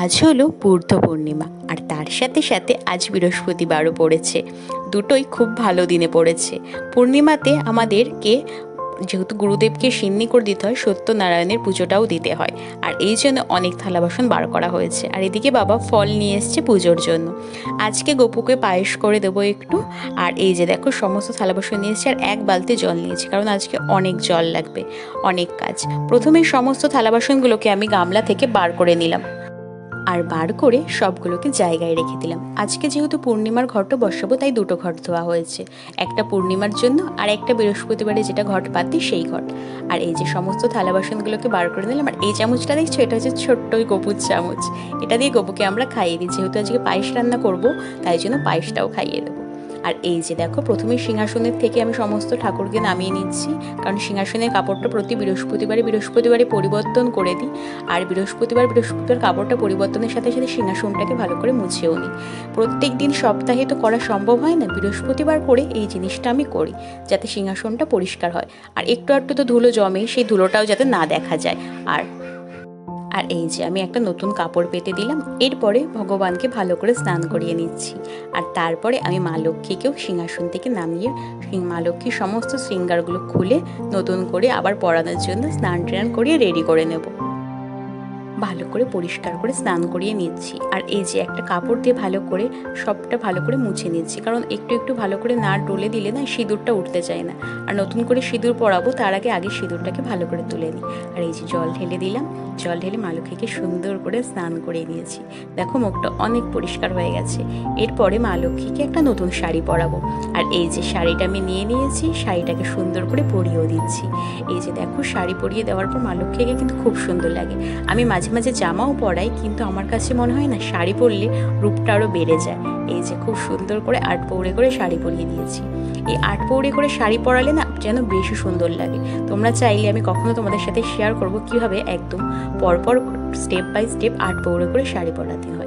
আজ হলো বুদ্ধ পূর্ণিমা, আর তার সাথে সাথে আজ বৃহস্পতিবারও পড়েছে। দুটোই খুব ভালো দিনে পড়েছে। পূর্ণিমাতে আমাদেরকে যেহেতু গুরুদেবকে সিন্নি করে দিতে হয়, সত্যনারায়ণের পুজোটাও দিতে হয়। আর এই জন্য অনেক থালা বাসন বার করা হয়েছে। আর এদিকে বাবা ফল নিয়ে এসছে পুজোর জন্য। আজকে গোপুকে পায়েস করে দেবো একটু। আর এই যে দেখো, সমস্ত থালা বাসন নিয়ে এসেছি, আর এক বালতি জল নিয়েছি, কারণ আজকে অনেক জল লাগবে, অনেক কাজ। প্রথমে সমস্ত থালা বাসনগুলোকে আমি গামলা থেকে বার করে নিলাম। আর বার করে সবগুলোকে জায়গায় রেখে দিলাম। আজকে যেহেতু পূর্ণিমার ঘটও বসাবো, তাই দুটো ঘট ধোয়া হয়েছে। একটা পূর্ণিমার জন্য আর একটা বৃহস্পতিবারে যেটা ঘট পাতি সেই ঘট। আর এই যে সমস্ত থালা বাসনগুলোকে বার করে দিলাম আর এই চামচটা দেখছ? এটা হচ্ছে ছোট্ট ওই গপুর চামচ। এটা দিয়ে গপুকে আমরা খাইয়ে দিই। যেহেতু আজকে পায়েস রান্না করব, তাই জন্য পায়েসটাও খাইয়ে দেবো। আর এই যে দেখো প্রথমে সিংহাসনের থেকে আমি সমস্ত ঠাকুরকে নামিয়ে নিচ্ছি। কারণ সিংহাসনের কাপড়টা প্রতি বৃহস্পতিবারে বৃহস্পতিবারে পরিবর্তন করে দিই। আর বৃহস্পতিবার বৃহস্পতিবার কাপড়টা পরিবর্তনের সাথে সাথে সিংহাসনটাকে ভালো করে মুছেও নিই। প্রত্যেক দিন সপ্তাহে তো করা সম্ভব হয় না, বৃহস্পতিবার করে এই জিনিসটা আমি করি, যাতে সিংহাসনটা পরিষ্কার হয়। আর একটু একটু তো ধুলো জমে, সেই ধুলোটাও যাতে না দেখা যায়। আর আর এই যে আমি একটা নতুন কাপড় পেতে দিলাম, এরপরে ভগবানকে ভালো করে স্নান করিয়ে নিচ্ছি। আর তারপরে আমি মা লক্ষ্মীকেও সিংহাসন থেকে নামিয়ে মা লক্ষ্মীর সমস্ত শৃঙ্গারগুলো খুলে নতুন করে আবার পরানোর জন্য স্নান টান করিয়ে রেডি করে নেব। ভালো করে পরিষ্কার করে স্নান করিয়ে নিচ্ছি। আর এই যে একটা কাপড় দিয়ে ভালো করে সবটা ভালো করে মুছে নিচ্ছি। কারণ একটু একটু ভালো করে না ডলে দিলে না সিঁদুরটা উঠতে চায় না। আর নতুন করে সিঁদুর পরাবো, তার আগে আগে সিঁদুরটাকে ভালো করে তুলে নিই। আর এই যে জল ঢেলে দিলাম, জল ঢেলে মালক্ষীকে সুন্দর করে স্নান করিয়ে নিয়েছি। দেখো মুখটা অনেক পরিষ্কার হয়ে গেছে। এরপরে মা লক্ষ্মীকে একটা নতুন শাড়ি পরাবো। আর এই যে শাড়িটা আমি নিয়ে নিয়েছি, শাড়িটাকে সুন্দর করে পরিয়েও দিচ্ছি। এই যে দেখো শাড়ি পরিয়ে দেওয়ার পর মা লক্ষ্মীকে কিন্তু খুব সুন্দর লাগে। আমি মাঝে মাঝে জামাও পরাই, কিন্তু আমার কাছে মনে হয় না শাড়ি পরলে রূপটা আরও বেড়ে যায়। এই যে খুব সুন্দর করে আট পৌড়ে করে শাড়ি পরিয়ে দিয়েছি। এই আট পৌড়ে করে শাড়ি পরালে না যেন বেশি সুন্দর লাগে। তোমরা চাইলে আমি কখনো তোমাদের সাথে শেয়ার করব কীভাবে একদম পরপর স্টেপ বাই স্টেপ আট পৌড়ে করে শাড়ি পরাতে হয়।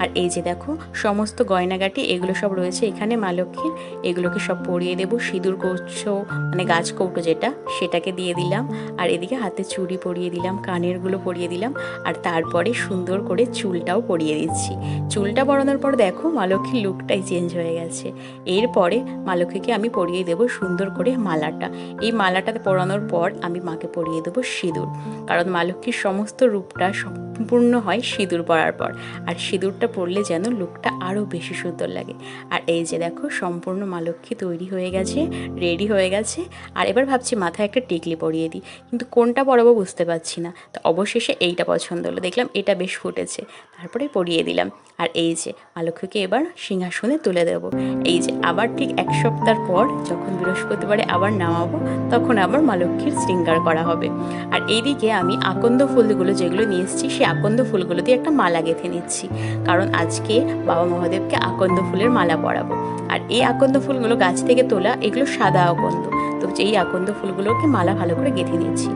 আর এই যে দেখো, সমস্ত গয়নাগাটি, এগুলো সব রয়েছে এখানে, মা লক্ষ্মীর। এগুলোকে সব পরিয়ে দেবো, সিঁদুর কৌছো মানে গাছ কৌটো যেটা, সেটাকে দিয়ে দিলাম। আর এদিকে হাতে চুড়ি পরিয়ে দিলাম, কানেরগুলো পরিয়ে দিলাম, আর তারপরে সুন্দর করে চুলটাও পরিয়ে দিচ্ছি। চুলটা পরানোর পর দেখো, মা লক্ষ্মীর লুকটাই চেঞ্জ হয়ে গেছে। এরপরে মা লক্ষ্মীকে আমি পরিয়ে দেবো সুন্দর করে মালাটা। এই মালাটা পরানোর পর আমি মাকে পরিয়ে দেবো সিঁদুর। কারণ মা লক্ষ্মীর সমস্ত রূপটা সম্পূর্ণ হয় সিঁদুর পরার পর। আর সিঁদুরটা পরলে যেন লুকটা আরও বেশি সুন্দর লাগে। আর এই যে দেখো, সম্পূর্ণ মা লক্ষ্মী তৈরি হয়ে গেছে, রেডি হয়ে গেছে। আর এবার ভাবছি মাথায় একটা টিকলি পরিয়ে দিই। কিন্তু কোনটা পরাবো বুঝতে পারছি না। তো অবশেষে এইটা পছন্দ হলো। দেখলাম এটা বেশ ফুটেছে। তারপরে পরিয়ে দিলাম। আর এই যে মা লক্ষ্মীকে এবার সিংহাসনে তুলে দেবো। এই যে আবার ঠিক এক সপ্তাহ পর যখন বৃহস্পতিবারে আবার নামাবো, তখন আবার মা লক্ষ্মীর শৃঙ্গার করা হবে। আর এইদিকে আমি আকন্দ ফুলগুলো যেগুলো নিয়ে এসেছি সেই আকন্দ ফুলগুলো দিয়ে একটা মালা গেঁথে নিচ্ছি। কারণ আজকে বাবা মহাদেবকে আকন্দ ফুলের মালা পরাবো। আর এই আকন্দ ফুলগুলো গাছ থেকে তোলা, এগুলো সাদা আকন্দ। তো এই আকন্দ ফুলগুলোকে মালা ভালো করে গেঁথে নিচ্ছি।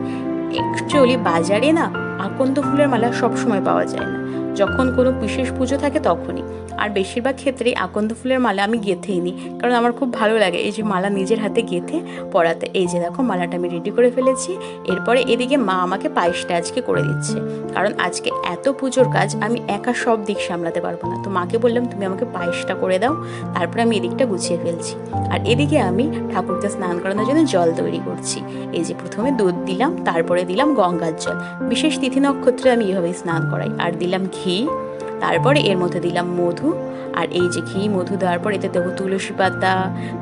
অ্যাকচুয়ালি বাজারে না আকন্দ ফুলের মালা সবসময় পাওয়া যায় না। যখন কোনো বিশেষ পুজো থাকে তখনই। আর বেশিরভাগ ক্ষেত্রেই আকন্দ ফুলের মালা আমি গেঁথেই নিই কারণ আমার খুব ভালো লাগে এই যে মালা নিজের হাতে গেঁথে পরাতে। এই যে দেখো, মালাটা আমি রেডি করে ফেলেছি। এরপরে এদিকে মা আমাকে পায়েসটা আজকে করে দিচ্ছে। কারণ আজকে এত পুজোর কাজ, আমি একা সব দিক সামলাতে পারব না। তো মাকে বললাম, তুমি আমাকে পায়েসটা করে দাও। তারপরে আমি এদিকটা গুছিয়ে ফেলছি। আর এদিকে আমি ঠাকুরকে স্নান করানোর জন্য জল তৈরি করছি। এই যে প্রথমে দুধ দিলাম, তারপরে দিলাম গঙ্গার জল। বিশেষ তিথি নক্ষত্রে আমি এভাবেই স্নান করাই। আর দিলাম ঘি তারপরে এর মধ্যে দিলাম মধু, আর এই যে ঘি, মধু দেওয়ার পর এতে দেবো তুলসী পাতা,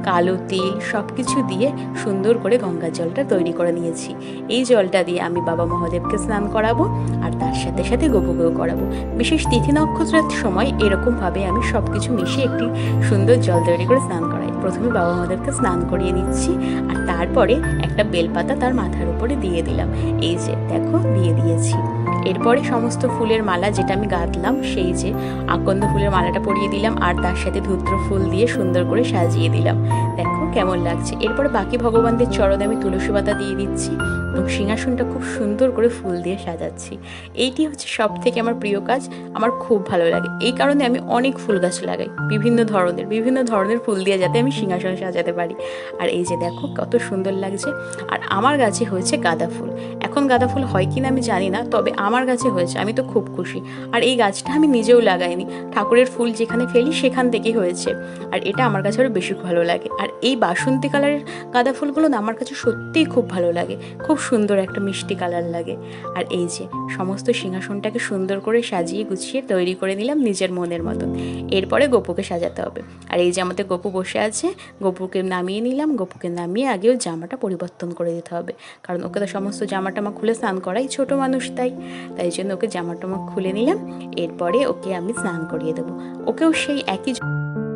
কালো তিল সব কিছু দিয়ে সুন্দর করে গঙ্গার জলটা তৈরি করে নিয়েছি। এই জলটা দিয়ে আমি বাবা মহাদেবকে স্নান করাবো, আর তার সাথে সাথে গোপুকেও করাবো। বিশেষ তিথি নক্ষত্রের সময় এরকমভাবে আমি সব কিছু মিশিয়ে একটি সুন্দর জল তৈরি করে স্নান করাই। প্রথমে বাবা মহাদেবকে স্নান করিয়ে নিচ্ছি, আর তারপরে একটা বেলপাতা তার মাথার উপরে দিয়ে দিলাম। এই যে, দেখো, দিয়ে দিয়েছি। এরপরে সমস্ত ফুলের মালা যেটা আমি গাঁথলাম সেই যে আকন্দ ফুলের মালাটা পরিয়ে দিলাম আর তার সাথে ধূত্র ফুল দিয়ে সুন্দর করে সাজিয়ে দিলাম। দেখো কেমন লাগছে। এরপরে বাকি ভগবানদের চরণে আমি তুলসী পাতা দিয়ে দিচ্ছি। এবং সিংহাসনটা খুব সুন্দর করে ফুল দিয়ে সাজাচ্ছি। এইটি হচ্ছে সব থেকে আমার প্রিয় কাজ, আমার খুব ভালো লাগে। এই কারণে আমি অনেক ফুল গাছ লাগাই, বিভিন্ন ধরনের বিভিন্ন ধরনের ফুল দিয়ে যাতে আমি সিংহাসন সাজাতে পারি। আর এই যে দেখো, কত সুন্দর লাগছে। আর আমার গাছে হয়েছে গাঁদা ফুল। এখন গাঁদা ফুল হয় কি না আমি জানি না, তবে আমার গাছে হয়েছে, আমি তো খুব খুশি। আর এই গাছটা আমি নিজেও লাগাইনি। ঠাকুরের ফুল যেখানে ফেলি, সেখান থেকেই হয়েছে। আর এটা আমার কাছে আরও বেশি ভালো লাগে। আর এই বাসন্তী কালারের গাঁদা ফুলগুলো না আমার কাছে সত্যিই খুব ভালো লাগে। খুব সুন্দর একটা মিষ্টি কালার লাগে। আর এই যে, সমস্ত সিংহাসনটাকে সুন্দর করে সাজিয়ে গুছিয়ে তৈরি করে নিলাম নিজের মনের মতন। এরপরে গোপুকে সাজাতে হবে। আর এই যে আমাদের গোপু বসে আছে, গোপুকে নামিয়ে নিলাম, গোপুকে নামিয়ে আগেও জামাটা পরিবর্তন করে দিতে হবে। কারণ ওকে তো সমস্ত জামা টামা খুলে স্নান করাই ছোট মানুষ তাই। তাই জন্য ওকে জামা টামা খুলে নিলাম। এরপরে ওকে আমি স্নান করিয়ে দেবো। ওকেও সেই একই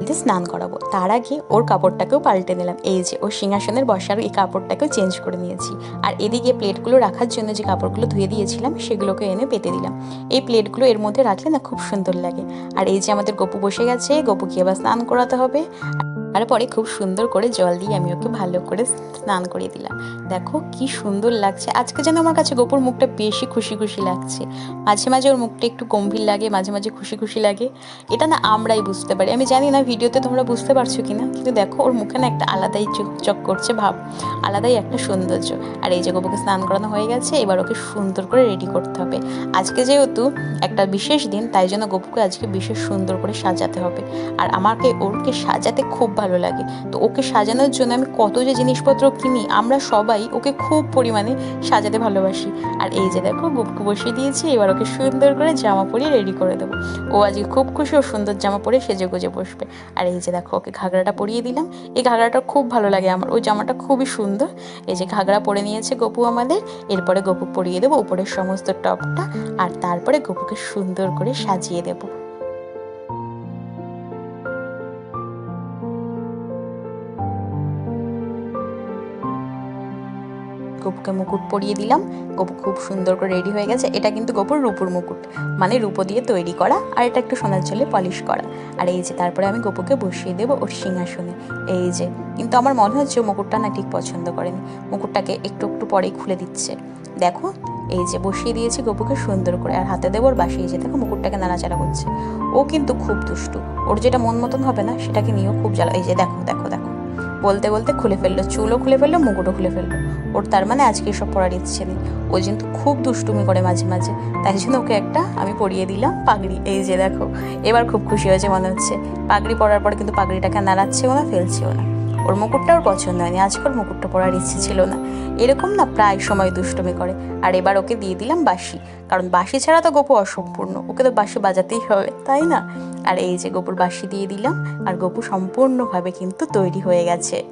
জলে স্নান করাবো। তার আগে ওর কাপড়টাকেও পাল্টে নিলাম। এই যে, ওর সিংহাসনের বসার এই কাপড়টাকেও চেঞ্জ করে নিয়েছি। আর এদিকে প্লেটগুলো রাখার জন্য যে কাপড়গুলো ধুয়ে দিয়েছিলাম, সেগুলোকে এনে পেতে দিলাম। এই প্লেটগুলো এর মধ্যে রাখলে না খুব সুন্দর লাগে। আর এই যে আমাদের গপু বসে গেছে, গপুকে আবার স্নান করাতে হবে। তারপরে খুব সুন্দর করে জল দিয়ে আমি ওকে ভালো করে স্নান করিয়ে দিলাম। দেখো কি সুন্দর লাগছে। আজকে যেন আমার কাছে গোপুর মুখটা বেশি খুশি খুশি লাগছে। মাঝে মাঝে ওর মুখটা একটু গম্ভীর লাগে, মাঝে মাঝে খুশি খুশি লাগে। এটা না আমরাই বুঝতে পারি। আমি জানি না ভিডিওতে তোমরা বুঝতে পারছ কি না কিন্তু দেখো ওর মুখে না একটা আলাদাই চকচক করছে ভাব, আলাদাই একটা সৌন্দর্য। আর এই যে গোপুকে স্নান করানো হয়ে গেছে, এবার ওকে সুন্দর করে রেডি করতে হবে। আজকে যেহেতু একটা বিশেষ দিন, তাই জন্য গোপুকে আজকে বিশেষ সুন্দর করে সাজাতে হবে। আর আমাকে ওরকে সাজাতে খুব ভালো লাগে। তো ওকে সাজানোর জন্য আমি কত যে জিনিসপত্র কিনি, আমরা সবাই ওকে খুব পরিমাণে সাজাতে ভালোবাসি। আর এই যে দেখো গুপকে বসিয়ে দিয়েছি, এবার ওকে সুন্দর করে জামা পরিয়ে রেডি করে দেবো। ও আজকে খুব খুশি, ও সুন্দর জামা পরে সেজে গুজে বসবে। আর এই যে দেখো, ওকে ঘাগরাটা পরিয়ে দিলাম। এই ঘাগরাটা খুব ভালো লাগে আমার, ওই জামাটা খুবই সুন্দর। এই যে ঘাগরা পরে নিয়েছে গপু আমাদের, এরপরে গপু পরিয়ে দেবো উপরের সমস্ত টপটা, আর তারপরে গপুকে সুন্দর করে সাজিয়ে দেবো। গপুকে মুকুট পরিয়ে দিলাম। গপু খুব সুন্দর করে রেডি হয়ে গেছে। এটা কিন্তু গপুর রূপুর মুকুট মানে রূপো দিয়ে তৈরি করা আর এটা একটু সোনার জলে পলিশ করা। আর এই যে তারপরে আমি গপুকে বসিয়ে দেবো ওর সিংহাসনে। এই যে, কিন্তু আমার মনে হচ্ছে মুকুটটা না ঠিক পছন্দ করেনি। মুকুটটাকে একটু একটু পরেই খুলে দিচ্ছে। দেখো, এই যে বসিয়ে দিয়েছি গপুকে সুন্দর করে। আর হাতে দেবো ওর বাসিয়ে যে দেখো মুকুটটাকে নাড়াচাড়া করছে ও কিন্তু খুব দুষ্টু। ওর যেটা মন মতন হবে না, সেটাকে নিয়েও খুব জ্বালা। এই যে দেখো দেখো দেখো। বলতে বলতে খুলে ফেলল, চুলও খুলে ফেলল, মুকুটও খুলে ফেলল। ওর তার মানে আজকে সব পড়ার ইচ্ছে নেই। ও কিন্তু খুব দুষ্টুমি করে মাঝে মাঝে। তাই জন্য ওকে একটা আমি পরিয়ে দিলাম পাগড়ি। এই যে দেখো, এবার খুব খুশি হয়েছে মনে হচ্ছে। পাগড়ি পরার পর কিন্তু পাগড়িটাকে নাড়াচ্ছেও না, ফেলছেও না। ওর মুকুটটা ওর পছন্দ হয়নি। আজকে ওর মুকুটটা পরার ইচ্ছে ছিল না। এরকম না প্রায় সময় দুষ্টুমি করে। আর এবার ওকে দিয়ে দিলাম বাসি কারণ বাঁশি ছাড়া তো গপু অসম্পূর্ণ। ওকে তো বাসি বাজাতেই হবে, তাই না? আর এই যে গপুর বাসি দিয়ে দিলাম, আর গপু সম্পূর্ণভাবে কিন্তু তৈরি হয়ে গেছে।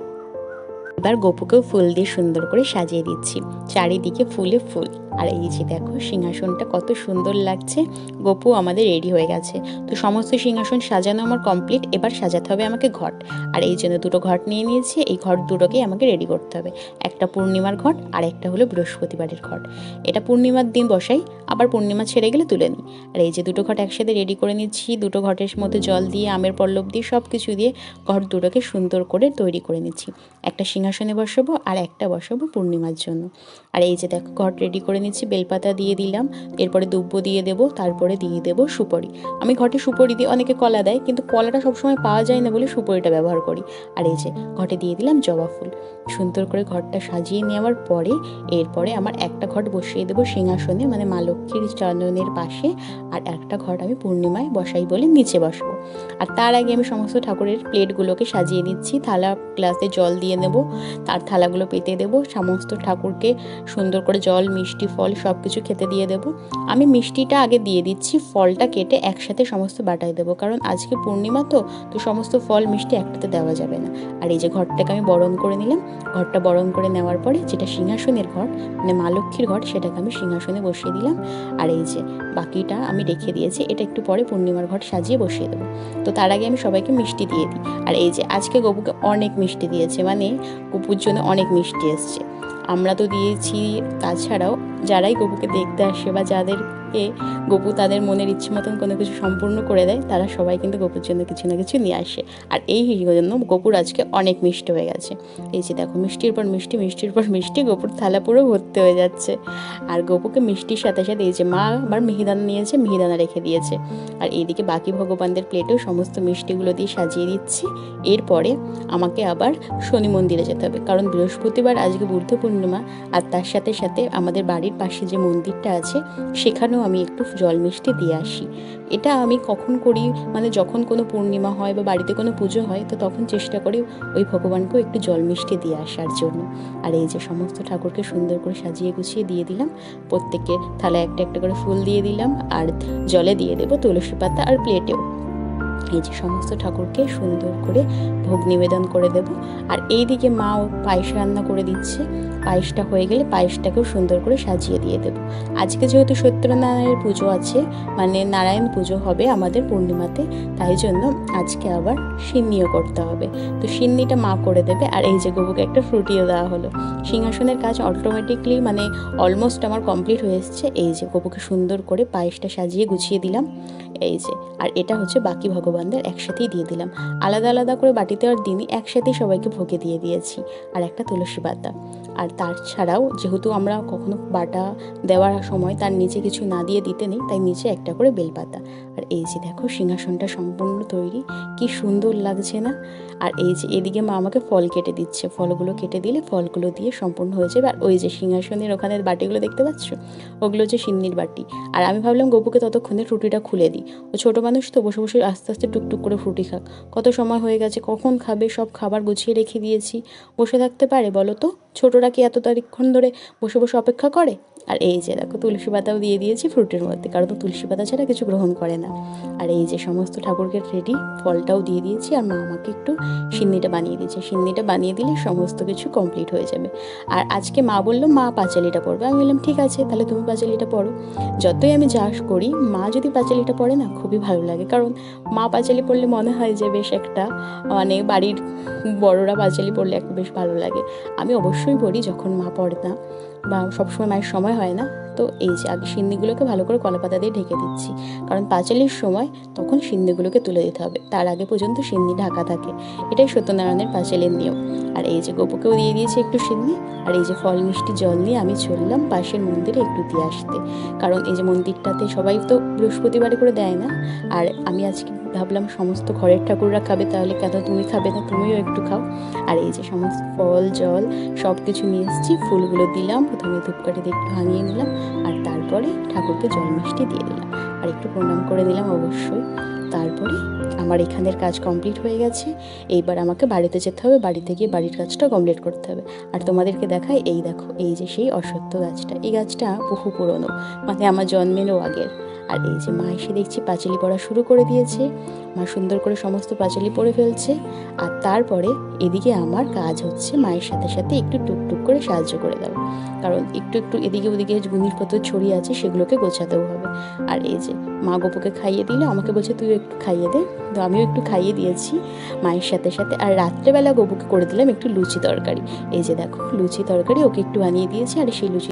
এবার গপুকেও ফুল দিয়ে সুন্দর করে সাজিয়ে দিচ্ছি। চারিদিকে ফুলে ফুল। আর এই যে দেখো, সিংহাসনটা কত সুন্দর লাগছে। গপু আমাদের রেডি হয়ে গেছে। তো সমস্ত সিংহাসন সাজানো আমার কমপ্লিট এবার সাজাতে হবে আমাকে ঘট। আর এই জন্য দুটো ঘট নিয়ে নিয়েছি, এই ঘট দুটোকেই আমাকে রেডি করতে হবে। একটা পূর্ণিমার ঘট, আর একটা হলো বৃহস্পতিবারের ঘট। এটা পূর্ণিমার দিন বসাই, আবার পূর্ণিমা ছেড়ে গেলে তুলে নিই। আর এই যে দুটো ঘট একসাথে রেডি করে নিচ্ছি, দুটো ঘটের মধ্যে জল দিয়ে, আমের পল্লব দিয়ে সব কিছু দিয়ে ঘট দুটোকে সুন্দর করে তৈরি করে নিচ্ছি। একটা সিংহাসনে বসাবো, আর একটা বসাবো পূর্ণিমার জন্য। আর এই যে দেখো, ঘট রেডি করে নিচ্ছি বেলপাতা দিয়ে দিলাম, এরপরে দুব্য দিয়ে দেবো, তারপরে দিয়ে দেবো সুপরি। আমি ঘটে সুপরি দিয়ে অনেকে কলা দেয়, কিন্তু কলাটা সবসময় পাওয়া যায় না বলে সুপরিটা ব্যবহার করি। আর এই যে, ঘটে দিয়ে দিলাম জবা ফুল। সুন্দর করে ঘরটা সাজিয়ে নেওয়ার পরে, এরপরে আমার একটা ঘট বসিয়ে দেবো সিংহাসনে মানে মা লক্ষ্মীর চন্দনের পাশে, আর একটা ঘট আমি পূর্ণিমায় বসাই বলে নিচে বসবো। আর তার আগে আমি সমস্ত ঠাকুরের প্লেটগুলোকে সাজিয়ে নিচ্ছি থালা গ্লাসে জল দিয়ে নেব, তার থালাগুলো পেতে দেবো, সমস্ত ঠাকুরকে সুন্দর করে জল, মিষ্টি ফল সব কিছু খেতে দিয়ে দেবো। আমি মিষ্টিটা আগে দিয়ে দিচ্ছি, ফলটা কেটে একসাথে সমস্ত বাটাই দেবো। কারণ আজকে পূর্ণিমা তো তো সমস্ত ফল মিষ্টি একটাতে দেওয়া যাবে না। আর এই যে ঘরটাকে আমি বরণ করে নিলাম, ঘরটা বরণ করে নেওয়ার পরে যেটা সিংহাসনের ঘর মানে মা লক্ষ্মীর ঘর, সেটাকে আমি সিংহাসনে বসিয়ে দিলাম। আর এই যে বাকিটা আমি রেখে দিয়েছি, এটা একটু পরে পূর্ণিমার ঘর সাজিয়ে বসিয়ে দেবো। তো তার আগে আমি সবাইকে মিষ্টি দিয়ে দিই। আর এই যে আজকে গপুকে অনেক মিষ্টি দিয়েছে মানে গপুর জন্য অনেক মিষ্টি এসছে। আমরা তো দিয়েছি তাছাড়াও যারাই গপুকে দেখতে আসে বা যাদেরকে গপু তাদের মনের ইচ্ছে মতন কোনো কিছু সম্পূর্ণ করে দেয়, তারা সবাই কিন্তু গপুর জন্য কিছু না কিছু নিয়ে আসে। আর এই জন্য গপুর আজকে অনেক মিষ্টি হয়ে গেছে। এই যে দেখো, মিষ্টির পর মিষ্টি, মিষ্টির পর মিষ্টি, গপুর থালা পুরো ভর্তি হয়ে যাচ্ছে। আর গপুকে মিষ্টির সাথে সাথে এই যে মা আবার মিহিদানা নিয়েছে, মিহিদানা রেখে দিয়েছে। আর এইদিকে বাকি ভগবানদের প্লেটেও সমস্ত মিষ্টিগুলো দিয়ে সাজিয়ে দিচ্ছি। এরপরে আমাকে আবার শনি মন্দিরে যেতে হবে। কারণ বৃহস্পতিবার আজকে বুদ্ধ পূর্ণিমা, আর তার সাথে সাথে আমাদের বাড়ির পাশে যে মন্দিরটা আছে, সেখানেও আমি একটু জল মিষ্টি দিয়ে আসি। এটা আমি কখন করি? মানে যখন কোনো পূর্ণিমা হয় বা বাড়িতে কোনো পুজো হয়, তো তখন চেষ্টা করি ওই ভগবানকেও একটু জল মিষ্টি দিয়ে আসার জন্য। আর এই যে সমস্ত ঠাকুরকে সুন্দর করে সাজিয়ে গুছিয়ে দিয়ে দিলাম প্রত্যেকে থালায় একটা একটা করে ফুল দিয়ে দিলাম, আর জলে দিয়ে দেবো তুলসী পাতা আর প্লেটেও এই যে সমস্ত ঠাকুরকে সুন্দর করে ভোগ নিবেদন করে দেব। আর এই এইদিকে মাও পায়েস রান্না করে দিচ্ছে। পায়েসটা হয়ে গেলে পায়েসটাকেও সুন্দর করে সাজিয়ে দিয়ে দেবো। আজকে যেহেতু সত্যনারায়ণের পুজো আছে মানে নারায়ণ পুজো হবে আমাদের পূর্ণিমাতে, তাই জন্য আজকে আবার সিন্নিও করতে হবে। তো সিন্নিটা মা করে দেবে, আর এই যে গবুকে একটা ফ্রুটিও দেওয়া হলো। সিংহাসনের কাজ অটোমেটিকলি মানে অলমোস্ট আমার কমপ্লিট হয়ে এসছে। এই যে গবুকে সুন্দর করে পায়েসটা সাজিয়ে গুছিয়ে দিলাম। এই যে, আর এটা হচ্ছে বাকি ভগবানদের একসাথেই দিয়ে দিলাম। আলাদা আলাদা করে বাটিতে আর দিনই একসাথেই সবাইকে ভোগে দিয়ে দিয়েছি। আর একটা তুলসী পাতা। আর তার ছাড়াও যেহেতু আমরা কখনো বাটা দেওয়ার সময় তার নিচে কিছু না দিয়ে দিতে নেই, তাই নিচে একটা করে বেলপাতা। আর এই যে দেখো সিংহাসনটা সম্পূর্ণ তৈরি, কি সুন্দর লাগছে না? আর এই যে এদিকে মা আমাকে ফল কেটে দিচ্ছে। ফলগুলো কেটে দিলে ফলগুলো দিয়ে সম্পূর্ণ হয়ে যাবে। আর ওই যে সিংহাসনের ওখানে বাটিগুলো দেখতে পাচ্ছ? ওগুলো হচ্ছে সিন্নির বাটি। আর আমি ভাবলাম গপুকে ততক্ষণে ফ্রুটিটা খুলে দিই। ও ছোটো মানুষ তো, বসে বসে আস্তে আস্তে টুকটুক করে ফ্রুটি খাক। কত সময় হয়ে গেছে, কখন খাবে, সব খাবার গুছিয়ে রেখে দিয়েছি। বসে থাকতে পারে বলো তো? ছোটরা কি এত তারিখক্ষণ ধরে বসে বসে অপেক্ষা করে? আর এই যে দেখো, তুলসী পাতাও দিয়ে দিয়েছি ফ্রুটের মধ্যে, কারণ তো তুলসী পাতা ছাড়া কিছু গ্রহণ করে না। আর এই যে সমস্ত ঠাকুরকে রেডি ফলটাও দিয়ে দিয়েছি আর মা আমাকে একটু সিন্নিটা বানিয়ে দিয়েছে। সিন্নিটা বানিয়ে দিলে সমস্ত কিছু কমপ্লিট হয়ে যাবে। আর আজকে মা বলল, মা, পাঁচালিটা পড়বে। আমি বললাম, ঠিক আছে, তাহলে তুমি পাঁচালিটা পড়ো। যতই আমি চাষ করি, মা যদি পাঁচালিটা পড়ে না, খুবই ভালো লাগে। কারণ মা পাঁচালি পড়লে মনে হয় যে বেশ একটা মানে বাড়ির বড়রা পাঁচালি পড়লে একটা বেশ ভালো লাগে। আমি অবশ্যই পড়ি যখন মা পড়ে না। বা সবসময় মায়ের সময় হয় না? তো এই যে আগে সিন্নিগুলোকে ভালো করে কলাপাতা দিয়ে ঢেকে দিচ্ছি। কারণ পাঁচালির সময় তখন সিন্নিগুলোকে তুলে দিতে হবে। তার আগে পর্যন্ত সিন্নি ঢাকা থাকে। এটাই সত্যনারায়ণের পাঁচালির নিয়ম। আর এই যে গোপুকেও দিয়ে দিয়েছি একটু সিন্নি আর এই যে ফল মিষ্টি জল নিয়ে আমি চললাম পাশের মন্দিরে একটু দিয়ে আসতে। কারণ এই যে মন্দিরটাতে সবাই তো বৃহস্পতিবারে করে দেয় না। আর আমি আজকে ভাবলাম সমস্ত ঘরের ঠাকুররা খাবে, তাহলে কেন তুমি খাবে না, তুমিও একটু খাও। আর এই যে সমস্ত ফল, জল সব কিছু নিয়ে এসেছি, ফুলগুলো দিলাম, প্রথমে ধূপকাঠিতে একটু ভাঙিয়ে নিলাম। আর তারপরে ঠাকুরকে জল মিষ্টি দিয়ে দিলাম। আর একটু প্রণাম করে দিলাম অবশ্যই। তারপরে আমার এখানের কাজ কমপ্লিট হয়ে গেছে। এইবার আমাকে বাড়িতে যেতে হবে। বাড়িতে গিয়ে বাড়ির কাজটা কমপ্লিট করতে হবে। আর তোমাদেরকে দেখায় এই দেখো, এই যে সেই অসত্য গাছটা। এই গাছটা বহু পুরনো মানে আমার জন্মেরও আগের। আর এই যে মা এসে দেখছি পাঁচালি পড়া শুরু করে দিয়েছে। মা সুন্দর করে সমস্ত পাঁচালি পড়ে ফেলছে। আর তারপরে এদিকে আমার কাজ হচ্ছে মায়ের সাথে সাথে একটু টুকটুক করে সাহায্য করে দেওয়া। কারণ একটু একটু এদিকে ওদিকে জিনিসপত্র ছড়িয়ে আছে সেগুলোকে গোছাতেও হবে। আর এই যে মা গোপুকে খাইয়ে দিলে, আমাকে বলছে তুই একটু খাইয়ে দে। তো আমিও একটু খাইয়ে দিয়েছি মায়ের সাথে সাথে। আর রাত্রেবেলা গোপুকে করে দিলাম একটু লুচি তরকারি। এই যে দেখো, লুচি তরকারি ওকে একটু বানিয়ে দিয়েছি, আর সেই লুচি